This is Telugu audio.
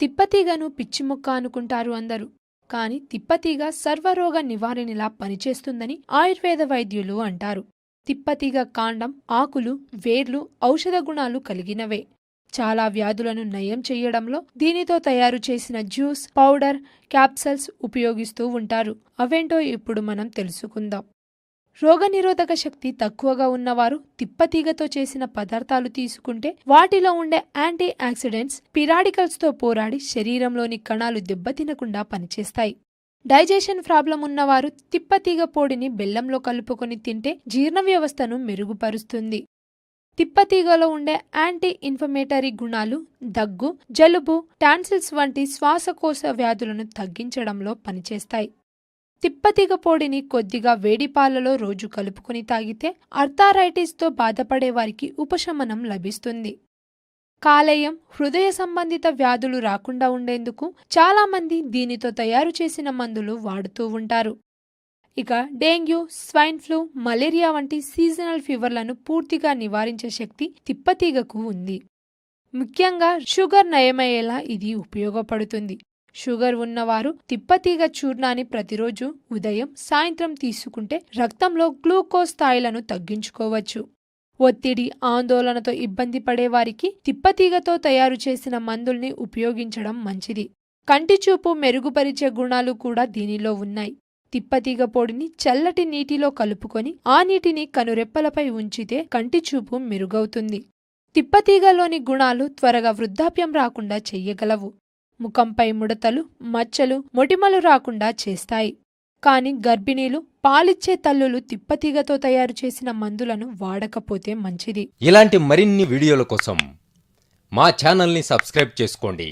తిప్పతీగను పిచ్చిముక్క అనుకుంటారు అందరూ. కాని తిప్పతీగ సర్వరోగ నివారణలా పనిచేస్తుందని ఆయుర్వేద వైద్యులు అంటారు. తిప్పతీగ కాండం ఆకులు వేర్లు ఔషధ గుణాలు కలిగినవే. చాలా వ్యాధులను నయం చేయడంలో దీనితో తయారు చేసిన జ్యూస్ పౌడర్ క్యాప్సల్స్ ఉపయోగిస్తూ ఉంటారు. అవేంటో ఇప్పుడు మనం తెలుసుకుందాం. రోగనిరోధక శక్తి తక్కువగా ఉన్నవారు తిప్పతీగతో చేసిన పదార్థాలు తీసుకుంటే వాటిలో ఉండే యాంటీ ఆక్సిడెంట్స్ పిరాడికల్స్తో పోరాడి శరీరంలోని కణాలు దెబ్బతినకుండా పనిచేస్తాయి. డైజెషన్ ప్రాబ్లం ఉన్నవారు తిప్పతీగ పొడిని బెల్లంలో కలుపుకొని తింటే జీర్ణ వ్యవస్థను మెరుగుపరుస్తుంది. తిప్పతీగలో ఉండే యాంటీ ఇన్ఫర్మేటరీ గుణాలు దగ్గు జలుబు టాన్సిల్స్ వంటి శ్వాసకోశ వ్యాధులను తగ్గించడంలో పనిచేస్తాయి. తిప్పతీగ పొడిని కొద్దిగా వేడి పాలలో రోజు కలుపుకొని తాగితే అర్థారైటిస్తో బాధపడే వారికి ఉపశమనం లభిస్తుంది. కాలేయం హృదయ సంబంధిత వ్యాధులు రాకుండా ఉండేందుకు చాలామంది దీనితో తయారు చేసిన మందులు వాడుతూ ఉంటారు. ఇక డెంగ్యూ స్వైన్ ఫ్లూ మలేరియా వంటి సీజనల్ ఫీవర్లను పూర్తిగా నివారించే శక్తి తిప్పతీగకు ఉంది. ముఖ్యంగా షుగర్ నయమయ్యేలా ఇది ఉపయోగపడుతుంది. షుగర్ ఉన్నవారు తిప్పతీగ చూర్ణాన్ని ప్రతిరోజు ఉదయం సాయంత్రం తీసుకుంటే రక్తంలో గ్లూకోజ్ స్థాయిలను తగ్గించుకోవచ్చు. ఒత్తిడి ఆందోళనతో ఇబ్బంది పడేవారికి తిప్పతీగతో తయారు చేసిన మందుల్ని ఉపయోగించడం మంచిది. కంటి చూపు మెరుగుపరిచే గుణాలు కూడా దీనిలో ఉన్నాయి. తిప్పతీగ పొడిని చల్లటి నీటిలో కలుపుకొని ఆ నీటిని కనురెప్పలపై ఉంచితే కంటి చూపు మెరుగవుతుంది. తిప్పతీగలోని గుణాలు త్వరగా వృద్ధాప్యం రాకుండా చెయ్యగలవు. ముఖంపై ముడతలు మచ్చలు మొటిమలు రాకుండా చేస్తాయి. కాని గర్భిణీలు పాలిచ్చే తల్లులు తిప్పతీగతో తయారు చేసిన మందులను వాడకపోతే మంచిది. ఇలాంటి మరిన్ని వీడియోల కోసం మా ఛానల్ని సబ్స్క్రైబ్ చేసుకోండి.